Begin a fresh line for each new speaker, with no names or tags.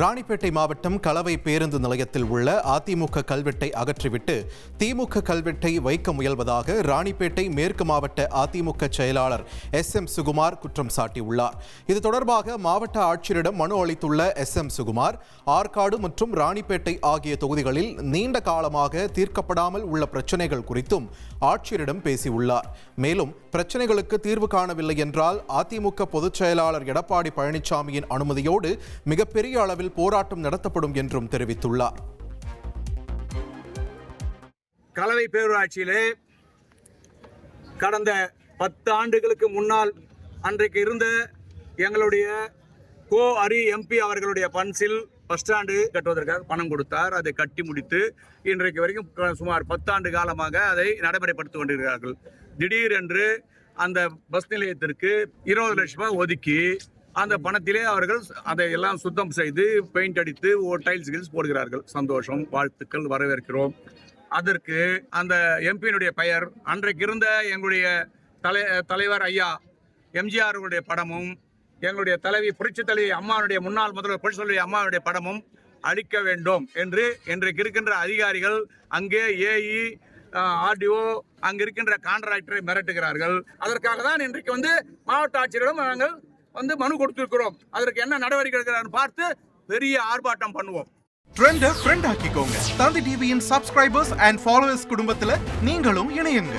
ராணிப்பேட்டை மாவட்டம் கலவை பேருந்து நிலையத்தில் உள்ள அதிமுக கல்வெட்டை அகற்றிவிட்டு திமுக கல்வெட்டை வைக்க முயல்வதாக ராணிப்பேட்டை மேற்கு மாவட்ட அதிமுக செயலாளர் எஸ் எம் சுகுமார் குற்றம் சாட்டியுள்ளார். இது தொடர்பாக மாவட்ட ஆட்சியரிடம் மனு அளித்துள்ள எஸ் எம் சுகுமார் ஆற்காடு மற்றும் ராணிப்பேட்டை ஆகிய தொகுதிகளில் நீண்ட காலமாக தீர்க்கப்படாமல் உள்ள பிரச்சனைகள் குறித்தும் ஆட்சியரிடம் பேசியுள்ளார். மேலும் பிரச்சனைகளுக்கு தீர்வு காணவில்லை என்றால் அதிமுக பொதுச் செயலாளர் எடப்பாடி பழனிசாமியின் அனுமதியோடு மிகப்பெரிய அளவில் போராட்டம் நடத்தப்படும் என்றும் தெரிவித்துள்ளார்.
கலவை பேரூராட்சியிலே கடந்த பத்து ஆண்டுகளுக்கு முன்னால் அன்றைக்கு இருந்த எங்களுடைய கோ அரி எம்பி அவர்களுடைய பன்சில் பஸ் ஸ்டாண்டு கட்டுவதற்காக பணம் கொடுத்தார். அதை கட்டி முடித்து இன்றைக்கு வரைக்கும் சுமார் பத்தாண்டு காலமாக அதை நடைமுறைப்படுத்தி கொண்டிருக்கிறார்கள். திடீரென்று அந்த பஸ் நிலையத்திற்கு இருபது லட்சம் ரூபாய் ஒதுக்கி அந்த பணத்திலே அவர்கள் அதை எல்லாம் சுத்தம் செய்து பெயிண்ட் அடித்து டைல்ஸ் கில்ஸ் போடுகிறார்கள். சந்தோஷம் வாழ்த்துக்கள் வரவேற்கிறோம். அதற்கு அந்த எம்பியினுடைய பெயர் அன்றைக்கு இருந்த எங்களுடைய தலை தலைவர் ஐயா எம்ஜிஆருடைய படமும் எங்களுடைய தலைவி புரட்சி தலைவி அம்மாவுடைய முன்னாள் முதல்வர் புரட்சி தலைவி அம்மாவுடைய படமும் அளிக்க வேண்டும் என்று இன்றைக்கு இருக்கின்ற அதிகாரிகள் அங்கே ஏஇ ஆர்டிஓ அங்கே இருக்கின்ற கான்ட்ராக்டரை மிரட்டுகிறார்கள். அதற்காக தான் இன்றைக்கு வந்து மாவட்ட ஆட்சியரிடம் நாங்கள் வந்து மனு கொடுத்திருக்கிறோம். அதற்கு என்ன நடவடிக்கை எடுக்கிறான்னு பார்த்து பெரிய ஆர்ப்பாட்டம் பண்ணுவோம்.
ட்ரெண்ட ஃப்ரெண்ட் ஆக்கிக்கோங்க. தந்தி டிவியின் சப்ஸ்கிரைபர்ஸ் அண்ட் ஃபாலோவர்ஸ் குடும்பத்துல நீங்களும் இணையுங்க.